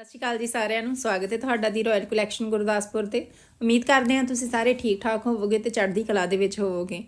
ਸਤਿ ਸ਼੍ਰੀ ਅਕਾਲ ਜੀ ਸਾਰਿਆਂ ਨੂੰ, ਸਵਾਗਤ ਹੈ ਤੁਹਾਡਾ ਦੀ ਰਾਇਲ ਕਲੈਕਸ਼ਨ ਗੁਰਦਾਸਪੁਰ ਤੇ। ਉਮੀਦ ਕਰਦੇ ਹਾਂ ਤੁਸੀਂ ਸਾਰੇ ਠੀਕ ਠਾਕ ਹੋਵੋਗੇ ਤੇ ਚੜ੍ਹਦੀ ਕਲਾ ਦੇ ਵਿੱਚ ਹੋਵੋਗੇ।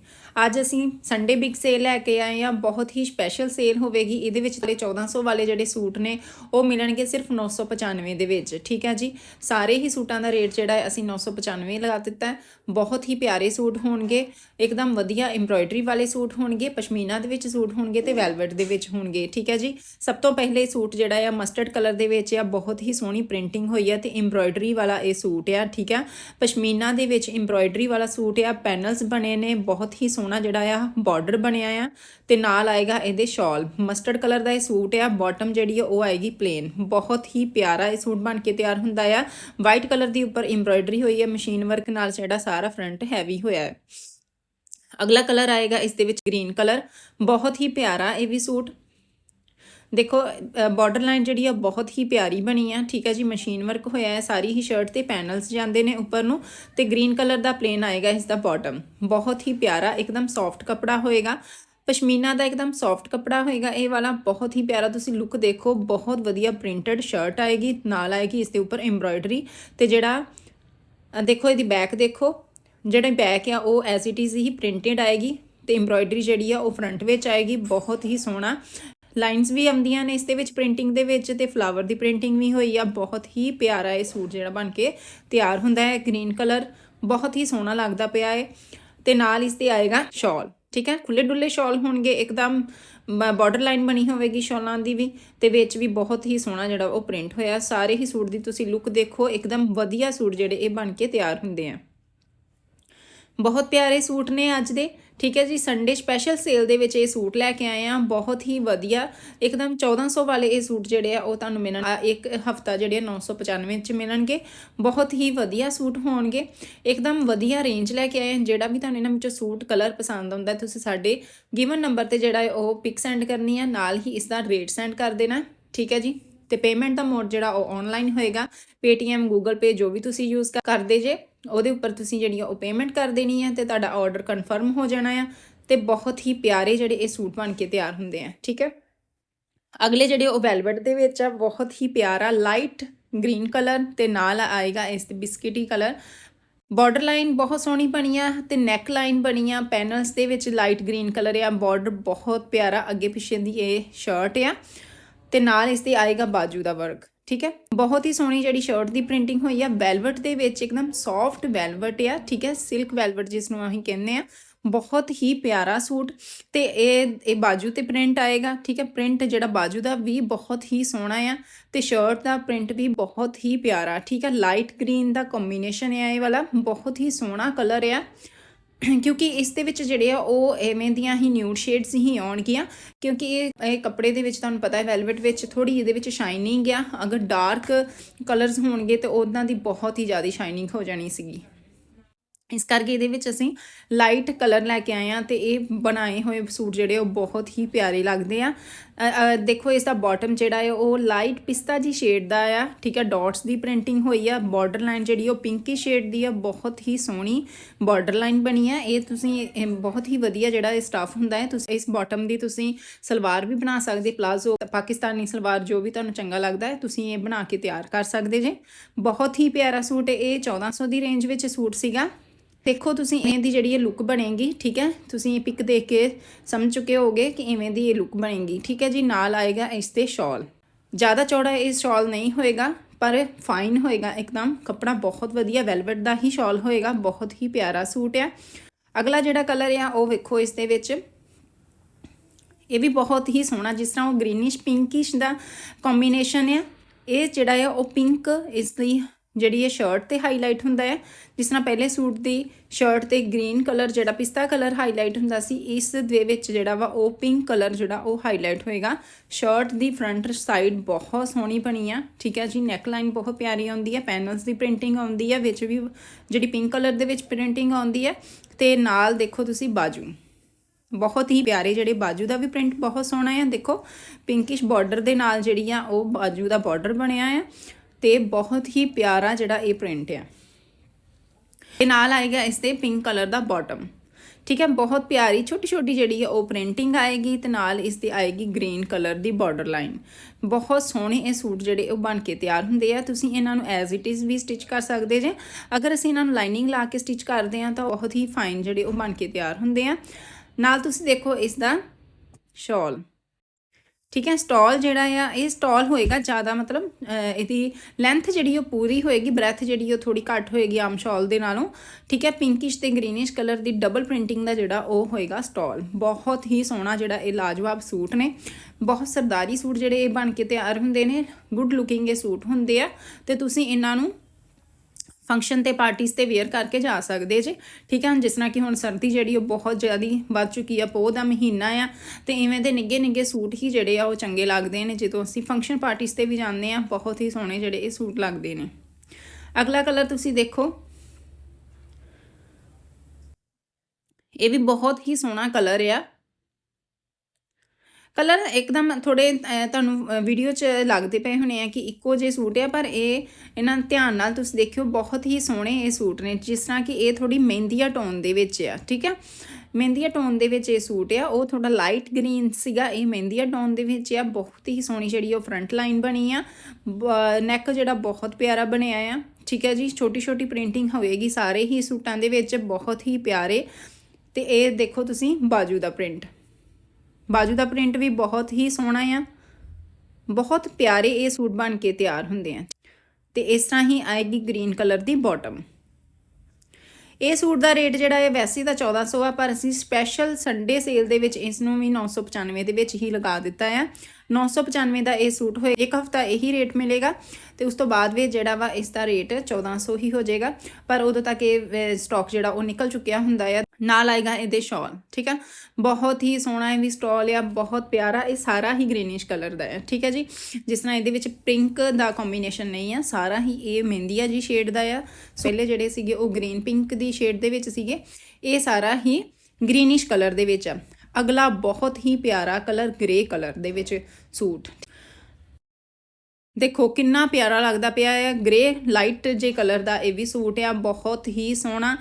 ਅੱਜ ਅਸੀਂ ਸੰਡੇ ਬਿਗ ਸੇਲ ਲੈ ਕੇ ਆਏ ਹਾਂ, ਬਹੁਤ ਹੀ ਸਪੈਸ਼ਲ ਸੇਲ ਹੋਵੇਗੀ। ਇਹਦੇ ਵਿੱਚ ਜਿਹੜੇ 1400 ਵਾਲੇ ਜਿਹੜੇ ਸੂਟ ਨੇ, ਉਹ ਮਿਲਣਗੇ ਸਿਰਫ 995 ਦੇ ਵਿੱਚ, ਠੀਕ ਹੈ ਜੀ? ਸਾਰੇ ਹੀ ਸੂਟਾਂ ਦਾ ਰੇਟ ਜਿਹੜਾ ਹੈ, ਅਸੀਂ 995 ਲਗਾ ਦਿੱਤਾ ਹੈ। ਬਹੁਤ ਹੀ ਪਿਆਰੇ ਸੂਟ ਹੋਣਗੇ, ਇੱਕਦਮ ਵਧੀਆ ਐਮਬ੍ਰੋਇਡਰੀ ਵਾਲੇ ਸੂਟ ਹੋਣਗੇ, ਪਸ਼ਮੀਨਾ ਦੇ ਵਿੱਚ ਸੂਟ ਹੋਣਗੇ ਤੇ ਵੈਲਵਟ ਦੇ ਵਿੱਚ ਹੋਣਗੇ, ਠੀਕ ਹੈ ਜੀ? ਸਭ ਤੋਂ ਪਹਿਲੇ ਸੂਟ ਜਿਹੜਾ ਆ ਮਸਟਰਡ ਕਲਰ ਦੇ ਵਿੱਚ ਆ, ਬਹੁਤ ਹੀ ਸੋਹਣੀ ਪ੍ਰਿੰਟਿੰਗ ਹੋਈ ਆ ਤੇ ਐਮਬ੍ਰੋਇਡਰੀ ਵਾਲਾ ਇਹ ਸੂਟ ਆ, ਠੀਕ ਆ? ਪਸ਼ਮੀਨਾ ਦੇ ਵਿੱਚ ਐਮਬ੍ਰੋਇਡਰੀ ਵਾਲਾ ਸੂਟ ਆ ਪੈਨਲਸ ਬਣੇ ਨੇ, ਬਹੁਤ ਹੀ ਸੋਹਣਾ ਜਿਹੜਾ ਆ ਬਾਰਡਰ ਬਣਿਆ ਆ ਤੇ ਨਾਲ ਆਏਗਾ ਇਹਦੇ ਸ਼ਾਲ ਮਸਟਰਡ ਕਲਰ ਦਾ ਇਹ ਸੂਟ ਆ ਬਾਟਮ ਜਿਹੜੀ ਆ, ਉਹ ਆਏਗੀ ਪਲੇਨ ਬਹੁਤ ਹੀ ਪਿਆਰਾ ਇਹ ਸੂਟ ਬਣ ਕੇ ਤਿਆਰ ਹੁੰਦਾ ਆ। ਵਾਈਟ ਕਲਰ ਦੀ ਉੱਪਰ ਐਮਬ੍ਰੋਇਡਰੀ ਹੋਈ ਹੈ ਮਸ਼ੀਨ ਵਰਕ ਨਾਲ ਜਿਹੜਾ ਸਾਰਾ ਫਰੰਟ ਹੈਵੀ ਹੋਇਆ ਹੈ ਅਗਲਾ ਕਲਰ ਆਏਗਾ ਇਸ ਦੇ ਵਿੱਚ ਗ੍ਰੀਨ ਕਲਰ ਬਹੁਤ ਹੀ ਪਿਆਰਾ ਇਹ ਵੀ ਸੂਟ। ਦੇਖੋ ਬਾਰਡਰ ਲਾਈਨ ਜਿਹੜੀ ਆ, ਬਹੁਤ ਹੀ ਪਿਆਰੀ ਬਣੀ ਆ। ਠੀਕ ਹੈ ਜੀ ਮਸ਼ੀਨ ਵਰਕ ਹੋਇਆ ਹੈ। ਸਾਰੀ ਹੀ ਸ਼ਰਟ ਤੇ ਪੈਨਲਸ ਜਾਂਦੇ ਨੇ ਉੱਪਰ ਨੂੰ ਤੇ ਗ੍ਰੀਨ ਕਲਰ ਦਾ ਪਲੇਨ ਆਏਗਾ ਇਸ ਦਾ ਬਾਟਮ ਬਹੁਤ ਹੀ ਪਿਆਰਾ, ਇੱਕਦਮ ਸੌਫਟ ਕਪੜਾ ਹੋਏਗਾ। ਪਸ਼ਮੀਨਾ ਦਾ ਇੱਕਦਮ ਸੌਫਟ ਕਪੜਾ ਹੋਏਗਾ। ਇਹ ਵਾਲਾ ਬਹੁਤ ਹੀ ਪਿਆਰਾ। ਤੁਸੀਂ ਲੁੱਕ ਦੇਖੋ, ਬਹੁਤ ਵਧੀਆ ਪ੍ਰਿੰਟਡ ਸ਼ਰਟ ਆਏਗੀ, ਨਾਲ ਆਏਗੀ ਇਸ ਦੇ ਉੱਪਰ ਐਮਬ੍ਰੋਇਡਰੀ ਤੇ ਜਿਹੜਾ ਦੇਖੋ ਇਹਦੀ ਬੈਕ ਦੇਖੋ, ਜਿਹੜਾ ਬੈਕ ਆ, ਉਹ ਐਜ਼ ਇਟ ਇਜ਼ ਹੀ ਪ੍ਰਿੰਟਡ ਆਏਗੀ ਤੇ ਐਮਬ੍ਰੋਇਡਰੀ ਜਿਹੜੀ ਆ, ਉਹ ਫਰੰਟ ਵਿੱਚ ਆਏਗੀ। ਬਹੁਤ ਹੀ ਸੋਹਣਾ ਲਾਈਨਸ ਵੀ ਆਉਂਦੀਆਂ ਨੇ ਇਸ ਦੇ ਵਿੱਚ ਪ੍ਰਿੰਟਿੰਗ ਦੇ ਵਿੱਚ ਤੇ ਫਲਾਵਰ ਦੀ ਪ੍ਰਿੰਟਿੰਗ ਵੀ ਹੋਈ ਆ, ਬਹੁਤ ਹੀ ਪਿਆਰਾ ਇਹ ਸੂਟ ਜਿਹੜਾ ਬਣ ਕੇ ਤਿਆਰ ਹੁੰਦਾ ਹੈ। ਗ੍ਰੀਨ ਕਲਰ ਬਹੁਤ ਹੀ ਸੋਹਣਾ ਲੱਗਦਾ ਪਿਆ ਹੈ ਤੇ ਨਾਲ ਇਸ ਤੇ ਆਏਗਾ ਸ਼ਾਲ, ਠੀਕ ਹੈ? ਖੁੱਲੇ ਡੁੱਲੇ ਸ਼ਾਲ ਹੋਣਗੇ, ਇੱਕਦਮ ਬਾਰਡਰ ਲਾਈਨ ਬਣੀ ਹੋਵੇਗੀ ਸ਼ਾਲਾਂ ਦੀ ਵੀ ਤੇ ਵਿੱਚ ਵੀ ਬਹੁਤ ਹੀ ਸੋਹਣਾ ਜਿਹੜਾ ਉਹ ਪ੍ਰਿੰਟ ਹੋਇਆ। ਸਾਰੇ ਹੀ ਸੂਟ ਦੀ ਤੁਸੀਂ ਲੁੱਕ ਦੇਖੋ, ਇੱਕਦਮ ਵਧੀਆ ਸੂਟ ਜਿਹੜੇ ਇਹ ਬਣ ਕੇ ਤਿਆਰ ਹੁੰਦੇ ਆ। ਬਹੁਤ ਪਿਆਰੇ ਸੂਟ ਨੇ ਅੱਜ ਦੇ। ਠੀਕ ਹੈ ਜੀ ਸੰਡੇ ਸਪੈਸ਼ਲ ਸੇਲ ਦੇ ਵਿੱਚ ਇਹ ਸੂਟ ਲੈ ਕੇ ਆਏ ਆ ਬਹੁਤ ਹੀ ਵਧੀਆ। ਇੱਕਦਮ 1400 ਵਾਲੇ ਇਹ ਸੂਟ ਜਿਹੜੇ ਆ, ਉਹ ਤੁਹਾਨੂੰ ਮਿਲਣ ਇੱਕ ਹਫਤਾ ਜਿਹੜੇ ਆ 995 ਚ ਮਿਲਣਗੇ। ਬਹੁਤ ਹੀ ਵਧੀਆ ਸੂਟ ਹੋਣਗੇ। ਇੱਕਦਮ ਵਧੀਆ ਰੇਂਜ ਲੈ ਕੇ ਆਏ ਜਿਹੜਾ ਵੀ ਤੁਹਾਨੂੰ ਇਹਨਾਂ ਵਿੱਚੋਂ ਸੂਟ ਕਲਰ ਪਸੰਦ ਆਉਂਦਾ, ਤੁਸੀਂ ਸਾਡੇ ਗਿਵਨ ਨੰਬਰ ਤੇ ਜਿਹੜਾ ਉਹ ਪਿਕ ਸੈਂਡ ਕਰਨੀ ਆ, ਨਾਲ ਹੀ ਇਸ ਦਾ ਰੇਟ ਸੈਂਡ ਕਰ ਦੇਣਾ। ਠੀਕ ਹੈ ਜੀ। ਤੇ ਪੇਮੈਂਟ ਦਾ ਮੋਡ ਜਿਹੜਾ ਉਹ ਆਨਲਾਈਨ ਹੋਏਗਾ, Paytm, Google Pay ਜੋ ਵੀ ਤੁਸੀਂ ਯੂਜ਼ ਕਰਦੇ ਜੇ, ਉਹਦੇ ਉੱਪਰ ਤੁਸੀਂ ਜਿਹੜੀ ਆ ਉਹ ਪੇਮੈਂਟ ਕਰ ਦੇਣੀ ਹੈ ਤੇ ਤੁਹਾਡਾ ਆਰਡਰ ਕਨਫਰਮ ਹੋ ਜਾਣਾ ਆ ਤੇ ਬਹੁਤ ਹੀ ਪਿਆਰੇ ਜਿਹੜੇ ਇਹ ਸੂਟ ਬਣ ਕੇ ਤਿਆਰ ਹੁੰਦੇ ਆ, ਠੀਕ ਹੈ? ਅਗਲੇ ਜਿਹੜੇ ਉਹ ਵੈਲਵਟ ਦੇ ਵਿੱਚ ਆ, ਬਹੁਤ ਹੀ ਪਿਆਰਾ ਲਾਈਟ ਗ੍ਰੀਨ ਕਲਰ ਤੇ ਨਾਲ ਆਏਗਾ ਇਸ ਤੇ ਬਿਸਕਿਟੀ ਕਲਰ ਬਾਰਡਰ ਲਾਈਨ ਬਹੁਤ ਸੋਹਣੀ ਬਣੀ ਆ ਤੇ ਨੈਕ ਲਾਈਨ ਬਣੀ ਆ ਪੈਨਲਸ ਦੇ ਵਿੱਚ ਲਾਈਟ ਗ੍ਰੀਨ ਕਲਰ ਆ ਬਾਰਡਰ ਬਹੁਤ ਪਿਆਰਾ ਅੱਗੇ ਪਿੱਛੇ ਦੀ ਇਹ ਸ਼ਰਟ ਆ। ਤੇ ਨਾਲ ਇਸ ਤੇ ਆਏਗਾ ਬਾਜੂ ਦਾ ਵਰਕ, ਠੀਕ ਹੈ? ਬਹੁਤ ਹੀ ਸੋਹਣੀ ਜਿਹੜੀ ਸ਼ਰਟ ਦੀ ਪ੍ਰਿੰਟਿੰਗ ਹੋਈ ਆ ਵੈਲਵਟ ਦੇ ਵਿੱਚ ਇੱਕਦਮ ਸੌਫਟ ਵੈਲਵਟ ਆ, ਠੀਕ ਹੈ? ਸਿਲਕ ਵੈਲਵਟ ਜਿਸ ਨੂੰ ਅਸੀਂ ਕਹਿੰਦੇ ਆ ਬਹੁਤ ਹੀ ਪਿਆਰਾ ਸੂਟ ਤੇ ਇਹ ਇਹ ਬਾਜੂ ਤੇ ਪ੍ਰਿੰਟ ਆਏਗਾ, ਠੀਕ ਹੈ? ਪ੍ਰਿੰਟ ਜਿਹੜਾ ਬਾਜੂ ਦਾ ਵੀ ਬਹੁਤ ਹੀ ਸੋਹਣਾ ਆ ਤੇ ਸ਼ਰਟ ਦਾ ਪ੍ਰਿੰਟ ਵੀ ਬਹੁਤ ਹੀ ਪਿਆਰਾ, ਠੀਕ ਹੈ? ਲਾਈਟ ਗ੍ਰੀਨ ਦਾ ਕੰਬੀਨੇਸ਼ਨ ਹੈ ਇਹ ਵਾਲਾ, ਬਹੁਤ ਹੀ ਸੋਹਣਾ ਕਲਰ ਆ। ਕਿਉਂਕਿ ਇਸ ਦੇ ਵਿੱਚ ਜਿਹੜੇ ਆ ਉਹ ਐਵੇਂ ਦੀਆਂ ਹੀ ਨਿਊਡ ਸ਼ੇਡਸ ਹੀ ਆਉਣਗੀਆਂ, ਕਿਉਂਕਿ ਇਹ ਇਹ ਕੱਪੜੇ ਦੇ ਵਿੱਚ ਤੁਹਾਨੂੰ ਪਤਾ ਹੈ ਵੈਲਵਟ ਵਿੱਚ ਥੋੜੀ ਇਹਦੇ ਵਿੱਚ ਸ਼ਾਈਨਿੰਗ ਆ, ਅਗਰ ਡਾਰਕ ਕਲਰਸ ਹੋਣਗੇ ਤੇ ਉਹਨਾਂ ਦੀ ਬਹੁਤ ਹੀ ਜ਼ਿਆਦਾ ਸ਼ਾਈਨਿੰਗ ਹੋ ਜਾਣੀ ਸੀਗੀ। ਇਸ ਕਰਕੇ ਇਹਦੇ ਵਿੱਚ ਅਸੀਂ ਲਾਈਟ ਕਲਰ ਲੈ ਕੇ ਆਏ ਆ ਤੇ ਇਹ ਬਣਾਏ ਹੋਏ ਸੂਟ ਜਿਹੜੇ ਉਹ ਬਹੁਤ ਹੀ ਪਿਆਰੇ ਲੱਗਦੇ ਆ। ਦੇਖੋ ਇਸ ਦਾ ਬਾਟਮ ਜਿਹੜਾ ਹੈ ਉਹ ਲਾਈਟ ਪਿਸਤਾ ਜੀ ਸ਼ੇਡ ਦਾ ਆ, ਠੀਕ ਹੈ ਡਾਟਸ ਦੀ ਪ੍ਰਿੰਟਿੰਗ ਹੋਈ ਆ ਬਾਰਡਰ ਲਾਈਨ ਜਿਹੜੀ ਉਹ ਪਿੰਕੀ ਸ਼ੇਡ ਦੀ ਆ, ਬਹੁਤ ਹੀ ਸੋਹਣੀ ਬਾਰਡਰ ਲਾਈਨ ਬਣੀ ਆ। ਇਹ ਤੁਸੀਂ ਬਹੁਤ ਹੀ ਵਧੀਆ ਜਿਹੜਾ ਇਹ ਸਟਾਫ ਹੁੰਦਾ ਹੈ, ਤੁਸੀਂ ਇਸ ਬਾਟਮ ਦੀ ਤੁਸੀਂ ਸਲਵਾਰ ਵੀ ਬਣਾ ਸਕਦੇ ਪਲਾਜ਼ੋ ਪਾਕਿਸਤਾਨੀ ਸਲਵਾਰ ਜੋ ਵੀ ਤੁਹਾਨੂੰ ਚੰਗਾ ਲੱਗਦਾ ਹੈ, ਤੁਸੀਂ ਇਹ ਬਣਾ ਕੇ ਤਿਆਰ ਕਰ ਸਕਦੇ ਜੇ। ਬਹੁਤ ਹੀ ਪਿਆਰਾ ਸੂਟ ਹੈ। ਇਹ 1400 ਦੀ ਰੇਂਜ ਵਿੱਚ ਸੂਟ ਸੀਗਾ। ਦੇਖੋ ਤੁਸੀਂ ਇਹਦੀ ਜਿਹੜੀ ਇਹ ਲੁੱਕ ਬਣੇਗੀ, ਠੀਕ ਹੈ? ਤੁਸੀਂ ਇਹ ਪਿਕ ਦੇਖ ਕੇ ਸਮਝ ਚੁੱਕੇ ਹੋਗੇ ਕਿ ਇਵੇਂ ਦੀ ਇਹ ਲੁੱਕ ਬਣੇਗੀ, ਠੀਕ ਹੈ ਜੀ? ਨਾਲ ਆਏਗਾ ਇਸ ਤੇ ਸ਼ਾਲ ਜ਼ਿਆਦਾ ਚੌੜਾ ਇਹ ਸ਼ਾਲ ਨਹੀਂ ਹੋਏਗਾ, ਪਰ ਫਾਈਨ ਹੋਏਗਾ ਇੱਕਦਮ। ਕੱਪੜਾ ਬਹੁਤ ਵਧੀਆ ਵੈਲਵਟ ਦਾ ਹੀ ਸ਼ਾਲ ਹੋਏਗਾ, ਬਹੁਤ ਹੀ ਪਿਆਰਾ ਸੂਟ ਆ। ਅਗਲਾ ਜਿਹੜਾ ਕਲਰ ਆ, ਉਹ ਵੇਖੋ ਇਸ ਦੇ ਵਿੱਚ। ਇਹ ਵੀ ਬਹੁਤ ਹੀ ਸੋਹਣਾ, ਜਿਸ ਤਰ੍ਹਾਂ ਉਹ ਗ੍ਰੀਨਿਸ਼ ਪਿੰਕਿਸ਼ ਦਾ ਕੰਬੀਨੇਸ਼ਨ ਆ। ਇਹ ਜਿਹੜਾ ਆ, ਉਹ ਪਿੰਕ ਇਸ ਦੀ ਜਿਹੜੀ ਇਹ ਸ਼ਰਟ ਤੇ ਹਾਈਲਾਈਟ ਹੁੰਦਾ ਹੈ, ਜਿਸ ਤਰ੍ਹਾਂ ਪਹਿਲੇ ਸੂਟ ਦੀ ਸ਼ਰਟ ਤੇ ਗ੍ਰੀਨ ਕਲਰ ਜਿਹੜਾ ਪਿਸਤਾ ਕਲਰ ਹਾਈਲਾਈਟ ਹੁੰਦਾ ਸੀ, ਇਸ ਦੇ ਵਿੱਚ ਜਿਹੜਾ ਵਾ ਉਹ ਪਿੰਕ ਕਲਰ ਜਿਹੜਾ ਉਹ ਹਾਈਲਾਈਟ ਹੋਏਗਾ। ਸ਼ਰਟ ਦੀ ਫਰੰਟ ਸਾਈਡ ਬਹੁਤ ਸੋਹਣੀ ਬਣੀ ਆ, ਠੀਕ ਹੈ ਜੀ? ਨੈਕ ਲਾਈਨ ਬਹੁਤ ਪਿਆਰੀ ਆਉਂਦੀ ਹੈ ਪੈਨਲਸ ਦੀ ਪ੍ਰਿੰਟਿੰਗ ਆਉਂਦੀ ਹੈ ਵਿੱਚ ਵੀ ਜਿਹੜੀ ਪਿੰਕ ਕਲਰ ਦੇ ਵਿੱਚ ਪ੍ਰਿੰਟਿੰਗ ਆਉਂਦੀ ਹੈ ਤੇ ਨਾਲ ਦੇਖੋ ਤੁਸੀਂ ਬਾਜੂ। ਬਹੁਤ ਹੀ ਪਿਆਰੇ ਜਿਹੜੇ ਬਾਜੂ ਦਾ ਵੀ ਪ੍ਰਿੰਟ ਬਹੁਤ ਸੋਹਣਾ ਹੈ ਦੇਖੋ। ਪਿੰਕਿਸ਼ ਬਾਰਡਰ ਦੇ ਨਾਲ ਜਿਹੜੀ ਆ, ਉਹ ਬਾਜੂ ਦਾ ਬਾਰਡਰ ਬਣਿਆ ਆ। ਤੇ ਬਹੁਤ ਹੀ ਪਿਆਰਾ ਜਿਹੜਾ ਇਹ ਪ੍ਰਿੰਟ ਹੈ ਤੇ ਨਾਲ ਆਏਗਾ ਇਸ ਤੇ ਪਿੰਕ ਕਲਰ ਦਾ ਬਾਟਮ ਠੀਕ ਹੈ, ਬਹੁਤ ਪਿਆਰੀ ਛੋਟੀ ਛੋਟੀ ਜਿਹੜੀ ਹੈ ਉਹ ਪ੍ਰਿੰਟਿੰਗ ਆਏਗੀ ਤੇ ਨਾਲ ਇਸ ਦੀ ਆਏਗੀ ਗ੍ਰੀਨ ਕਲਰ ਦੀ ਬਾਰਡਰ ਲਾਈਨ ਬਹੁਤ ਸੋਹਣੇ ਇਹ ਸੂਟ ਜਿਹੜੇ ਉਹ ਬਣ ਕੇ ਤਿਆਰ ਹੁੰਦੇ ਆ। ਤੁਸੀਂ ਇਹਨਾਂ ਨੂੰ ਐਜ਼ ਇਟ ਇਜ਼ ਵੀ ਸਟਿਚ ਕਰ ਸਕਦੇ ਜੇ। ਅਗਰ ਅਸੀਂ ਇਹਨਾਂ ਨੂੰ ਲਾਈਨਿੰਗ ਲਾ ਕੇ ਸਟਿਚ ਕਰਦੇ ਆ ਤਾਂ ਬਹੁਤ ਹੀ ਫਾਈਨ ਜਿਹੜੇ ਉਹ ਬਣ ਕੇ ਤਿਆਰ ਹੁੰਦੇ ਆ। ਨਾਲ ਤੁਸੀਂ ਦੇਖੋ ਇਸ ਦਾ ਸ਼ਾਲ ਠੀਕ ਹੈ ਸਟਾਲ ਜਿਹੜਾ ਆ, ਇਹ ਸਟਾਲ ਹੋਏਗਾ ਜ਼ਿਆਦਾ ਮਤਲਬ ਇਹਦੀ ਲੈਂਥ ਜਿਹੜੀ ਉਹ ਪੂਰੀ ਹੋਏਗੀ ਬ੍ਰੈਥ ਜਿਹੜੀ ਉਹ ਥੋੜੀ ਘੱਟ ਹੋਏਗੀ ਆਮ ਸ਼ਾਲ ਦੇ ਨਾਲੋਂ। ਠੀਕ ਹੈ ਪਿੰਕਿਸ਼ ਤੇ ਗ੍ਰੀਨਿਸ਼ ਕਲਰ ਦੀ ਡਬਲ ਪ੍ਰਿੰਟਿੰਗ ਦਾ ਜਿਹੜਾ ਉਹ ਹੋਏਗਾ ਸਟਾਲ ਬਹੁਤ ਹੀ ਸੋਹਣਾ ਜਿਹੜਾ ਇਹ ਲਾਜਵਾਬ ਸੂਟ ਨੇ। ਬਹੁਤ ਸਰਦਾਰੀ ਸੂਟ ਜਿਹੜੇ ਇਹ ਬਣ ਕੇ ਤਿਆਰ ਹੁੰਦੇ ਨੇ ਗੁੱਡ ਲੁਕਿੰਗ ਇਹ ਸੂਟ ਹੁੰਦੇ ਆ। ਤੇ ਤੁਸੀਂ ਇਹਨਾਂ ਨੂੰ ਫੰਕਸ਼ਨ ਤੇ ਪਾਰਟੀਆਂ ਤੇ ਵੇਅਰ ਕਰਕੇ ਜਾ ਸਕਦੇ ਜੇ। ਠੀਕ ਹੈ, ਜਿਸ ਤਰ੍ਹਾਂ ਕਿ ਹੁਣ ਸਰਦੀ ਜਿਹੜੀ ਉਹ ਬਹੁਤ ਜ਼ਿਆਦੀ ਵੱਧ ਚੁੱਕੀ ਆ, ਪੋਹ ਦਾ ਮਹੀਨਾ ਆ। ਤੇ ਇਵੇਂ ਦੇ ਨਿੱਗੇ ਨਿੱਗੇ ਸੂਟ ਹੀ ਜਿਹੜੇ ਆ, ਉਹ ਚੰਗੇ ਲੱਗਦੇ ਨੇ। ਜਦੋਂ ਅਸੀਂ ਫੰਕਸ਼ਨ ਪਾਰਟੀਆਂ ਤੇ ਵੀ ਜਾਂਦੇ ਆ, ਬਹੁਤ ਹੀ ਸੋਹਣੇ ਜਿਹੜੇ ਇਹ ਸੂਟ ਲੱਗਦੇ ਨੇ। ਅਗਲਾ ਕਲਰ ਤੁਸੀਂ ਦੇਖੋ। ਇਹ ਵੀ ਬਹੁਤ ਹੀ ਸੋਹਣਾ ਕਲਰ ਆ। ਕਲਰ ਇੱਕਦਮ ਥੋੜੇ ਤੁਹਾਨੂੰ ਵੀਡੀਓ 'ਚ ਲੱਗਦੇ ਪਏ ਹੋਣੇ ਆ ਕਿ ਇੱਕੋ ਜਿਹੇ ਸੂਟ ਆ, ਪਰ ਇਹ, ਇਹਨਾਂ ਧਿਆਨ ਨਾਲ ਤੁਸੀਂ ਦੇਖਿਓ, ਬਹੁਤ ਹੀ ਸੋਹਣੇ ਇਹ ਸੂਟ ਨੇ, ਜਿਸ ਤਰ੍ਹਾਂ ਕਿ ਇਹ ਥੋੜੀ ਮਹਿੰਦੀਆ ਟੋਨ ਦੇ ਵਿੱਚ ਆ, ਠੀਕ ਆ? ਮਹਿੰਦੀਆ ਟੋਨ ਦੇ ਵਿੱਚ ਇਹ ਸੂਟ ਆ, ਉਹ ਥੋੜਾ ਲਾਈਟ ਗ੍ਰੀਨ ਸੀਗਾ, ਇਹ ਮਹਿੰਦੀਆ ਟੋਨ ਦੇ ਵਿੱਚ ਆ, ਬਹੁਤ ਹੀ ਸੋਹਣੀ ਜਿਹੜੀ ਉਹ ਫਰੰਟ ਲਾਈਨ ਬਣੀ ਆ ਨੈਕ ਜਿਹੜਾ ਬਹੁਤ ਪਿਆਰਾ ਬਣਿਆ ਆ, ਠੀਕ ਹੈ ਜੀ? ਛੋਟੀ ਛੋਟੀ ਪ੍ਰਿੰਟਿੰਗ ਹੋਵੇਗੀ ਸਾਰੇ ਹੀ ਸੂਟਾਂ ਦੇ ਵਿੱਚ, ਬਹੁਤ ਹੀ ਪਿਆਰੇ, ਤੇ ਇਹ ਦੇਖੋ ਤੁਸੀਂ ਬਾਜੂ ਦਾ ਪ੍ਰਿੰਟ ਬਾਜੂ ਦਾ ਪ੍ਰਿੰਟ ਵੀ ਬਹੁਤ ਹੀ ਸੋਹਣਾ ਆ। ਬਹੁਤ ਪਿਆਰੇ ਇਹ ਸੂਟ ਬਣ ਕੇ ਤਿਆਰ ਹੁੰਦੇ ਆ। ਤੇ ਇਸ ਤਰ੍ਹਾਂ ਹੀ ਆਏਗੀ ਗ੍ਰੀਨ ਕਲਰ ਦੀ ਬਾਟਮ। ਇਹ ਸੂਟ ਦਾ ਰੇਟ ਜਿਹੜਾ ਹੈ ਵੈਸੇ ਤਾਂ 1400 ਆ, ਪਰ ਅਸੀਂ ਸਪੈਸ਼ਲ ਸੰਡੇ ਸੇਲ ਦੇ ਵਿੱਚ ਇਸ ਨੂੰ ਵੀ 995 ਦੇ ਵਿੱਚ ਹੀ ਲਗਾ ਦਿੱਤਾ ਆ। 995 ਦਾ ਇਹ ਸੂਟ ਹੋਏ, ਇੱਕ ਹਫਤਾ ਇਹੀ ਰੇਟ ਮਿਲੇਗਾ ਤੇ ਉਸ ਤੋਂ ਬਾਅਦ ਵੀ ਜਿਹੜਾ ਵਾ ਇਸ ਦਾ ਰੇਟ 1400 ਹੀ ਹੋ ਜਾਏਗਾ। ਪਰ ਉਦੋਂ ਤੱਕ ਇਹ ਸਟਾਕ ਜਿਹੜਾ ਉਹ ਨਿਕਲ ਚੁੱਕਿਆ ਹੁੰਦਾ ਆ। ਨਾਲ ਆਏਗਾ ਇਹਦੇ ਸ਼ਾਲ ਠੀਕ ਆ? ਬਹੁਤ ਹੀ ਸੋਹਣਾ ਇਹ ਵੀ ਸਟਾਲ ਆ, ਬਹੁਤ ਪਿਆਰਾ, ਇਹ ਸਾਰਾ ਹੀ ਗ੍ਰੀਨਿਸ਼ ਕਲਰ ਦਾ ਹੈ ਠੀਕ ਹੈ ਜੀ? ਜਿਸ ਤਰ੍ਹਾਂ ਇਹਦੇ ਵਿੱਚ ਪਿੰਕ ਦਾ ਕੰਬੀਨੇਸ਼ਨ ਨਹੀਂ ਆ, ਸਾਰਾ ਹੀ ਇਹ ਮਹਿੰਦੀਆ ਜੀ ਸ਼ੇਡ ਦਾ ਆ। ਪਹਿਲੇ ਜਿਹੜੇ ਸੀਗੇ ਉਹ ਗ੍ਰੀਨ ਪਿੰਕ ਦੀ ਸ਼ੇਡ ਦੇ ਵਿੱਚ ਸੀਗੇ, ਇਹ ਸਾਰਾ ਹੀ ਗ੍ਰੀਨਿਸ਼ ਕਲਰ ਦੇ ਵਿੱਚ ਆ। ਅਗਲਾ ਬਹੁਤ ਹੀ ਪਿਆਰਾ ਕਲਰ ਗ੍ਰੇ ਕਲਰ ਦੇ ਵਿੱਚ ਸੂਟ। ਦੇਖੋ ਕਿੰਨਾ ਪਿਆਰਾ ਲੱਗਦਾ ਪਿਆ ਹੈ। ਗ੍ਰੇ ਲਾਈਟ ਜੇ ਕਲਰ ਦਾ ਇਹ ਵੀ ਸੂਟ ਆ। ਬਹੁਤ ਹੀ ਸੋਹਣਾ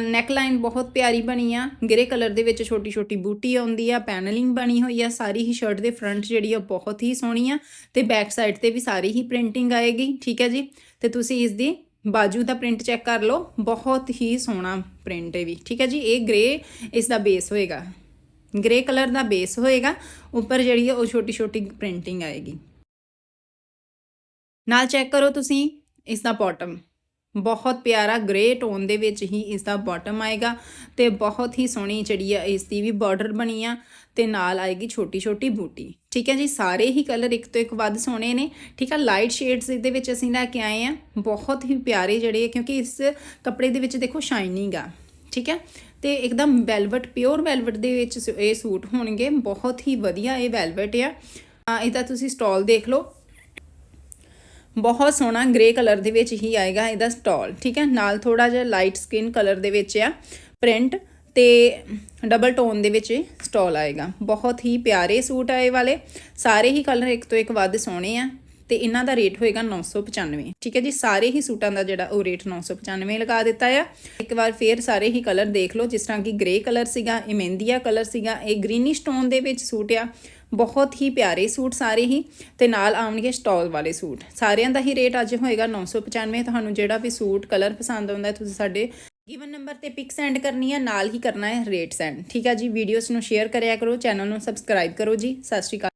ਨੈਕ ਲਾਈਨ ਬਹੁਤ ਪਿਆਰੀ ਬਣੀ ਆ। ਗ੍ਰੇ ਕਲਰ ਦੇ ਵਿੱਚ ਛੋਟੀ ਛੋਟੀ ਬੂਟੀ ਆਉਂਦੀ ਆ, ਪੈਨਲਿੰਗ ਬਣੀ ਹੋਈ ਆ। ਸਾਰੀ ਹੀ ਸ਼ਰਟ ਦੇ ਫਰੰਟ ਜਿਹੜੀ ਆ ਬਹੁਤ ਹੀ ਸੋਹਣੀ ਆ। ਤੇ ਬੈਕ ਸਾਈਡ ਤੇ ਵੀ ਸਾਰੀ ਹੀ ਪ੍ਰਿੰਟਿੰਗ ਆਏਗੀ, ਠੀਕ ਹੈ ਜੀ? ਤੇ ਤੁਸੀਂ ਇਸ ਦੀ ਬਾਜੂ ਦਾ ਪ੍ਰਿੰਟ ਚੈੱਕ ਕਰ ਲਓ। ਬਹੁਤ ਹੀ ਸੋਹਣਾ ਪ੍ਰਿੰਟ ਹੈ ਵੀ, ਠੀਕ ਹੈ ਜੀ? ਇਹ ਗ੍ਰੇ, ਇਸ ਦਾ ਬੇਸ ਹੋਏਗਾ। ਗ੍ਰੇ ਕਲਰ ਦਾ ਬੇਸ ਹੋਏਗਾ, ਉੱਪਰ ਜਿਹੜੀ ਹੈ ਉਹ ਛੋਟੀ ਛੋਟੀ ਪ੍ਰਿੰਟਿੰਗ ਆਏਗੀ। ਨਾਲ ਚੈੱਕ ਕਰੋ ਤੁਸੀਂ ਇਸ ਦਾ ਬਾਟਮ ਬਹੁਤ ਪਿਆਰਾ ਗ੍ਰੇ ਟੋਨ ਦੇ ਵਿੱਚ ਹੀ ਇਸ ਦਾ ਬਾਟਮ ਆਏਗਾ ਤੇ ਬਹੁਤ ਹੀ ਸੋਹਣੀ ਜਿਹੜੀ ਆ ਇਸ ਦੀ ਵੀ ਬਾਰਡਰ ਬਣੀ ਆ ਤੇ ਨਾਲ ਆਏਗੀ ਛੋਟੀ ਛੋਟੀ ਬੂਟੀ। ਠੀਕ ਹੈ ਜੀ, ਸਾਰੇ ਹੀ ਕਲਰ ਇੱਕ ਤੋਂ ਇੱਕ ਵੱਧ ਸੋਹਣੇ ਨੇ। ਠੀਕ ਆ ਲਾਈਟ ਸ਼ੇਡਸ ਇਹਦੇ ਵਿੱਚ ਅਸੀਂ ਲੈ ਕੇ ਆਏ ਆ। ਬਹੁਤ ਹੀ ਪਿਆਰੇ ਜਿਹੜੇ ਕਿਉਂਕਿ ਇਸ ਕੱਪੜੇ ਦੇ ਵਿੱਚ ਦੇਖੋ ਸ਼ਾਈਨਿੰਗ ਆ। ਠੀਕ ਹੈ ਤੇ ਇੱਕਦਮ ਵੈਲਵਟ ਪਿਓਰ ਵੈਲਵਟ ਦੇ ਵਿੱਚ ਸ- ਇਹ ਸੂਟ ਹੋਣਗੇ। ਬਹੁਤ ਹੀ ਵਧੀਆ ਇਹ ਵੈਲਵਟ ਆ। ਆ, ਇਹਦਾ ਤੁਸੀਂ ਸਟਾਲ ਦੇਖ ਲਓ। ਬਹੁਤ ਸੋਹਣਾ ਗ੍ਰੇ ਕਲਰ ਦੇ ਵਿੱਚ ਹੀ ਆਏਗਾ ਇਹਦਾ ਸਟਾਲ ਠੀਕ ਹੈ? ਨਾਲ ਥੋੜਾ ਜਿਹਾ ਲਾਈਟ ਸਕਿਨ ਕਲਰ ਦੇ ਵਿੱਚ ਆ ਪ੍ਰਿੰਟ ਤੇ ਡਬਲ ਟੋਨ ਦੇ ਵਿੱਚ ਸਟਾਲ ਆਏਗਾ। ਬਹੁਤ ਹੀ ਪਿਆਰੇ ਸੂਟ ਆਏ ਵਾਲੇ। ਸਾਰੇ ਹੀ ਕਲਰ ਇੱਕ ਤੋਂ ਇੱਕ ਵੱਧ ਸੋਹਣੇ ਆ। ਤੇ ਇਹਨਾਂ ਦਾ ਰੇਟ ਹੋਏਗਾ 995 ਠੀਕ ਹੈ ਜੀ, ਸਾਰੇ ਹੀ ਸੂਟਾਂ ਦਾ ਜਿਹੜਾ ਉਹ ਰੇਟ 995 ਲਗਾ ਦਿੱਤਾ ਆ। ਇੱਕ ਵਾਰ ਫੇਰ ਸਾਰੇ ਹੀ ਕਲਰ ਦੇਖ ਲਓ, ਜਿਸ ਤਰ੍ਹਾਂ ਕਿ ਗ੍ਰੇ ਕਲਰ ਸੀਗਾ, ਇਹ ਮਹਿੰਦੀਆ ਕਲਰ ਸੀਗਾ, ਇਹ ਗ੍ਰੀਨਿਸ਼ ਟੋਨ ਦੇ ਵਿੱਚ ਸੂਟ ਆ। ਬਹੁਤ ਹੀ ਪਿਆਰੇ ਸੂਟ ਸਾਰੇ ਹੀ ਤੇ ਨਾਲ ਆਉਣਗੇ ਸਟਾਲ ਵਾਲੇ ਸੂਟ। ਸਾਰਿਆਂ ਦਾ ਹੀ ਰੇਟ ਅੱਜ ਹੋਏਗਾ 995 ਤੁਹਾਨੂੰ ਜਿਹੜਾ ਵੀ ਸੂਟ ਕਲਰ ਪਸੰਦ ਆਉਂਦਾ ਤੁਸੀਂ ਸਾਡੇ ਗਿਵਨ ਨੰਬਰ ਤੇ ਪਿਕ ਸੈਂਡ ਕਰਨੀ ਹੈ ਨਾਲ ਹੀ ਕਰਨਾ ਹੈ ਰੇਟ ਸੈਂਡ ਠੀਕ ਹੈ ਜੀ ਵੀਡੀਓਜ਼ ਨੂੰ ਸ਼ੇਅਰ ਕਰਿਆ ਕਰੋ ਚੈਨਲ ਨੂੰ ਸਬਸਕ੍ਰਾਈਬ ਕਰੋ ਜੀ। ਸਤਿ ਸ਼੍ਰੀ ਅਕਾਲ।